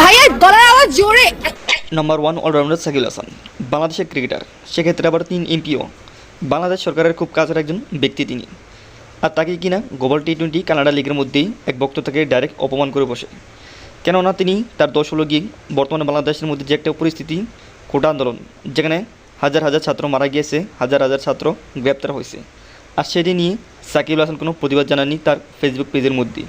ভাইয়া গলার আওয়াজ জোরে। Number one allrounder Shakib Hasan বাংলাদেশের ক্রিকেটার সেক্ষেত্রে আবার তিন এমপিও। বাংলাদেশ সরকারের খুব কাছের একজন ব্যক্তি তিনি। আর তাকে কিনা গ্লোবাল টি টোয়েন্টি কানাডা লিগের মধ্যেই এক বক্ততাকে ডাইরেক্ট অপমান করে বসে। কেননা তিনি তার দশ হলো গিয়ে বর্তমানে বাংলাদেশের মধ্যে যে একটা পরিস্থিতি কোটা আন্দোলন যেখানে হাজার হাজার ছাত্র মারা গিয়েছে, হাজার হাজার ছাত্র গ্রেপ্তার হয়েছে। আর সেটি নিয়ে সাকিব হাসান কোনো প্রতিবাদ জানাননি তার ফেসবুক পেজের মধ্যে।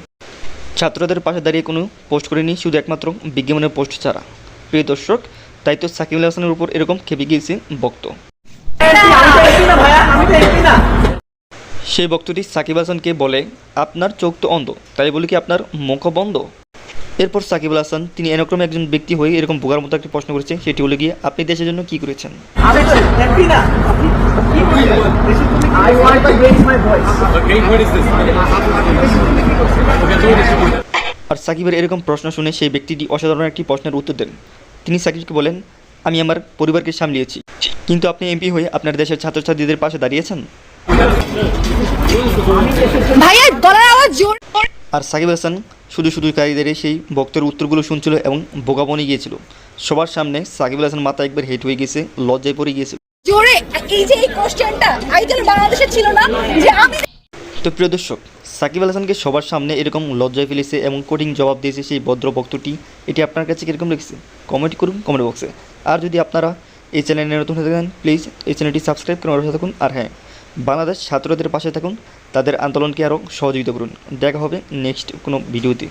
ছাত্রদের পাশে দাঁড়িয়ে কোনো পোস্ট করেনি, শুধু একমাত্র বিজ্ঞাপনের পোস্ট ছাড়া। প্রিয় দর্শক, তাই তো সাকিব হাসানের উপর এরকম খেপে গিয়েছে বক্ত সেই বক্তটি সাকিব হাসানকে বলে, আপনার চোখ তো অন্ধ, তাই বলি কি আপনার মুখ বন্ধ? এরপর সাকিব আল হাসান তিনি এরকম একজন ব্যক্তি হয়ে এরকম বোকার মতো একটি প্রশ্ন করেছে সেটি হলে গিয়ে আপনি দেশের জন্য কি করেছেন. আর সাকিবের এরকম প্রশ্ন শুনে সেই ব্যক্তিটি অসাধারণ একটি প্রশ্নের উত্তর দেন। তিনি সাকিবকে বলেন আমি আমার পরিবারকে সামলিয়েছি। কিন্তু আপনি এমপি হয়ে আপনার দেশের ছাত্রছাত্রীদের পাশে দাঁড়িয়েছেন? ভাইয়া গলার আওয়াজ জোরে আর সাকিব হাসান শুধু শুধু কারীদের সেই বক্তের উত্তরগুলো শুনছিল এবং বোকা বনে গিয়েছিল। সবার সামনে সাকিব আল হাসান মাথা একবার হেট হয়ে গেছে লজ্জায় পড়ে গিয়েছে। জোরে এই যে এই কোশ্চেনটা বাংলাদেশে ছিল না যে আমি তো প্রিয় দর্শক সাকিব আল হাসানকে সবার সামনে এরকম লজ্জায় ফেলেছে এবং কঠিন জবাব দিয়েছে সেই ভদ্র বক্তটি এটি আপনার কাছে কীরকম লেগেছে? কমেন্ট করুন কমেন্ট বক্সে আর যদি আপনারা এই চ্যানেলে নতুন হয়ে থাকেন প্লিজ এই চ্যানেলটি সাবস্ক্রাইব করে থাকুন। আর হ্যাঁ বাংলাদেশ ছাত্রদের পাশে থাকুন তাদের আন্দোলনকে আরও সহযোগিতা করুন। দেখা হবে নেক্সট কোনো ভিডিওতে।